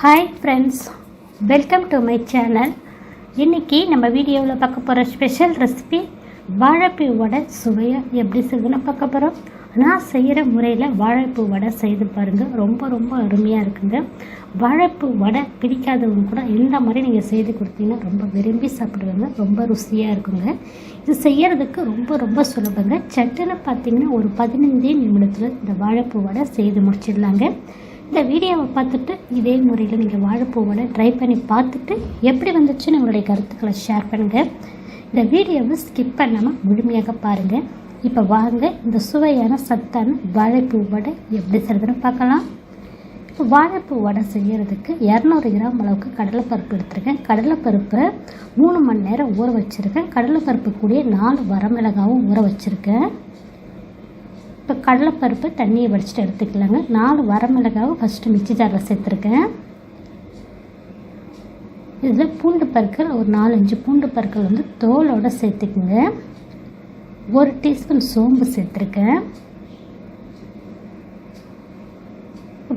Hi friends welcome to my channel இன்றைக்கி நம்ம வீடியோவில் பார்க்க போகிற ஸ்பெஷல் ரெசிபி வாழைப்பூ வடை சுவையாக எப்படி செய்யுதுன்னு பார்க்க போகிறோம் நான் செய்கிற முறையில் வாழைப்பூ வடை செய்து பாருங்கள் ரொம்ப ரொம்ப அருமையாக இருக்குங்க. வாழைப்பூ வடை பிடிக்காதவங்க கூட இந்த மாதிரி நீங்கள் செய்து கொடுத்தீங்கன்னா ரொம்ப விரும்பி சாப்பிடுவாங்க. ரொம்ப ருசியாக இருக்குங்க. இது செய்கிறதுக்கு ரொம்ப ரொம்ப சுலபங்க. சட்டுன்னு பார்த்தீங்கன்னா ஒரு பதினஞ்சே நிமிடத்தில் இந்த வாழைப்பூ வடை செய்து முடிச்சிடலாங்க. இந்த வீடியோவை பார்த்துட்டு இதே முறையில் நீங்கள் வாழைப்பூவோட ட்ரை பண்ணி பார்த்துட்டு எப்படி வந்துச்சுன்னு உங்களுடைய கருத்துக்களை ஷேர் பண்ணுங்கள் இந்த வீடியோவை ஸ்கிப் பண்ணாமல் முழுமையாக பாருங்கள் இப்போ வாங்க இந்த சுவையான சத்தான வாழைப்பூ வடை எப்படி செய்கிறதுன்னு பார்க்கலாம். இப்போ வாழைப்பூ வடை செய்கிறதுக்கு இரநூறு கிராம் அளவுக்கு கடலைப்பருப்பு எடுத்துருக்கேன். கடலைப்பருப்பை மூணு மணி நேரம் ஊற வச்சுருக்கேன். கடலைப்பருப்பு கூடிய நாலு வரமிளகாவும் ஊற வச்சுருக்கேன். இப்போ கடலைப்பருப்பு தண்ணியை வடிச்சிட்டு எடுத்துக்கலாங்க. நாலு வரமிளகாவை ஃபஸ்ட்டு மிக்சி ஜாரில் சேர்த்துருக்கேன். இதில் பூண்டு பற்கள் ஒரு நாலஞ்சு பூண்டு பற்கள் வந்து தோலோடு சேர்த்துக்குங்க. ஒரு டீஸ்பூன் சோம்பு சேர்த்துருக்கேன்.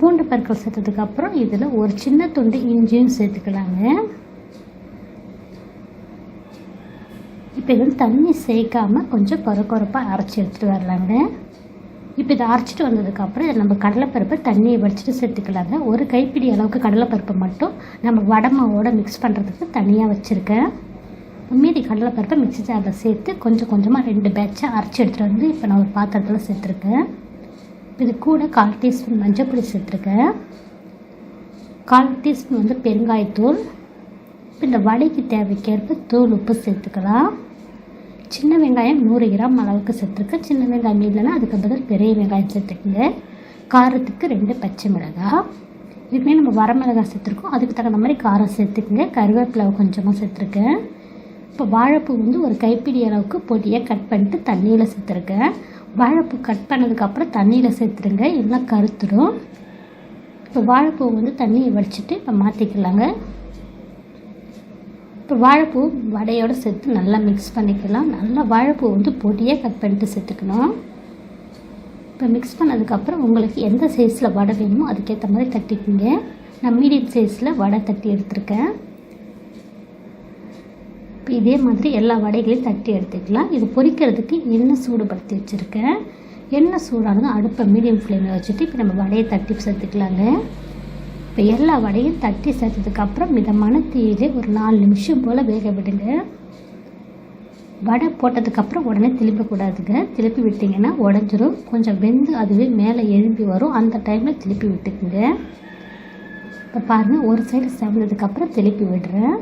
பூண்டு பற்கள் சேர்த்ததுக்கப்புறம் இதில் ஒரு சின்ன துண்டு இஞ்சியும் சேர்த்துக்கலாங்க. இப்போ இது தண்ணி சேர்க்காமல் கொஞ்சம் குறை குறைப்பாக அரைச்சி எடுத்துகிட்டு வரலாங்க. இப்போ இதை அரைச்சிட்டு வந்ததுக்கப்புறம் இதை நம்ம கடலைப்பருப்பை தண்ணியை வடிச்சிட்டு சேர்த்துக்கலாங்க. ஒரு கைப்பிடி அளவுக்கு கடலைப்பருப்பை மட்டும் நம்ம வடமாவோட மிக்ஸ் பண்ணுறதுக்கு தனியாக வச்சுருக்கேன். மீதி கடலைப்பருப்பை மிக்ஸி ஜாரில் சேர்த்து கொஞ்சம் கொஞ்சமாக ரெண்டு பேட்சை அரைச்சி எடுத்துகிட்டு வந்து இப்போ நான் ஒரு பாத்திரத்தில் சேர்த்துருக்கேன். இது கூட கால் டீஸ்பூன் மஞ்சள் பொடி சேர்த்துருக்கேன். கால் டீஸ்பூன் வந்து பெருங்காயத்தூள். இப்போ இந்த வடைக்கு தேவைக்கேற்ப தூள் உப்பு சேர்த்துக்கலாம். சின்ன வெங்காயம் நூறு கிராம் அளவுக்கு சேர்த்துருக்கேன் சின்ன வெங்காயம் இல்லைன்னா அதுக்கு பதில் பெரிய வெங்காயம் சேர்த்துக்குங்க காரத்துக்கு ரெண்டு பச்சை மிளகாய் இதுக்குமே நம்ம வரமிளகாய் சேர்த்துருக்கோம் அதுக்கு தகுந்த மாதிரி காரம் சேர்த்துக்குங்க. கருவேப்பிலை கொஞ்சமாக சேர்த்துருக்கேன் இப்போ வாழைப்பூ வந்து ஒரு கைப்பிடி அளவுக்கு பொடியாக கட் பண்ணிட்டு தண்ணியில் சேர்த்துருக்கேன் வாழைப்பூ கட் பண்ணதுக்கப்புறம் தண்ணியில் சேர்த்துருங்க. எல்லாம் கருத்துடும் இப்போ வாழைப்பூ வந்து தண்ணியை வடிச்சிட்டு இப்போ மாற்றிக்கலாங்க இப்போ வாழைப்பூ வடையோடு சேர்த்து நல்லா மிக்ஸ் பண்ணிக்கலாம். நல்லா வாழைப்பூ வந்து பொடியாக கட் பண்ணிட்டு சேர்த்துக்கணும். இப்போ மிக்ஸ் பண்ணதுக்கப்புறம் உங்களுக்கு எந்த சைஸில் வடை வேணுமோ அதுக்கேற்ற மாதிரி தட்டிக்கிங்க. நான் மீடியம் சைஸில் வடை தட்டி எடுத்திருக்கேன். இப்போ இதே மாதிரி எல்லா வடைகளையும் தட்டி எடுத்துக்கலாம். இது பொரிக்கிறதுக்கு எண்ணெய் சூடுபடுத்தி வச்சுருக்கேன். எண்ணெய் சூடானதும் அடுப்பை மீடியம் ஃப்ளேமில் வச்சுட்டு இப்போ நம்ம வடையை தட்டி சேர்த்துக்கலாங்க. இப்போ எல்லா வடையும் தட்டி சேர்த்ததுக்கப்புறம் மிதமான தீயிலே ஒரு நாலு நிமிஷம் போல் வேக விடுங்க. வடை போட்டதுக்கப்புறம் உடனே திருப்பக்கூடாதுங்க திருப்பி விட்டிங்கன்னா உடஞ்சிரும். கொஞ்சம் வெந்து அதுவே மேலே எழும்பி வரும். அந்த டைமில் திருப்பி விட்டுக்குங்க. இப்போ பாருங்கள் ஒரு சைடு செவந்ததுக்கப்புறம் திருப்பி விடுறேன்.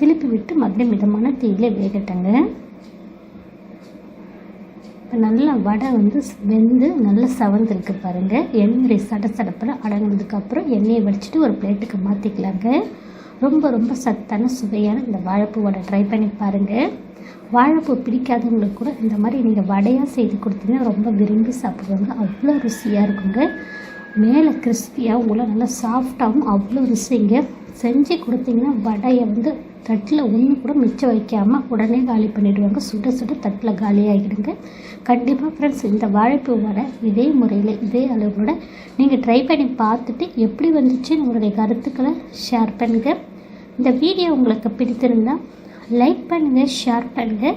திருப்பி விட்டு மறுபடியும் மிதமான தீயிலே வேகட்டங்க. நல்லா வடை வந்து வெந்து நல்லா சவந்துருக்கு பாருங்கள் எண்ணெய் சட சடப்பில் அடங்கினதுக்கப்புறம் எண்ணெயை வடிச்சிட்டு ஒரு பிளேட்டுக்கு மாற்றிக்கலாங்க ரொம்ப ரொம்ப சத்தான சுவையான இந்த வாழைப்பூ வடை ட்ரை பண்ணி பாருங்கள் வாழைப்பூ பிடிக்காதவங்களுக்கு கூட இந்த மாதிரி நீங்கள் வடையாக செய்து கொடுத்தீங்கன்னா ரொம்ப விரும்பி சாப்பிடுவாங்க. அவ்வளோ ருசியாக இருக்குங்க. மேலே கிறிஸ்பியாக உள்ள நல்லா சாஃப்டாகவும் அவ்வளோ ருசிங்க. செஞ்சு கொடுத்தீங்கன்னா வடையை வந்து தட்டில் ஒன்று கூட மிச்சம் வைக்காமல் உடனே காலி பண்ணிவிடுவாங்க சுட சுட தட்டில் காலியாகிடுங்க கண்டிப்பாக ஃப்ரெண்ட்ஸ் இந்த வாழைப்பூ வடை இதே முறையில் இதே அளவோட நீங்கள் ட்ரை பண்ணி பார்த்துட்டு எப்படி வந்துச்சுன்னு உங்களுடைய கருத்துக்களை ஷேர் பண்ணுங்கள் இந்த வீடியோ உங்களுக்கு பிடித்திருந்தால் லைக் பண்ணுங்கள் ஷேர் பண்ணுங்கள்